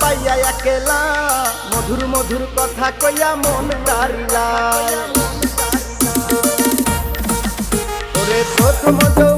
পাইয়া একেলা। মধুর মধুর কথা কইয়া মন তারিলা। প্রথম যৌবন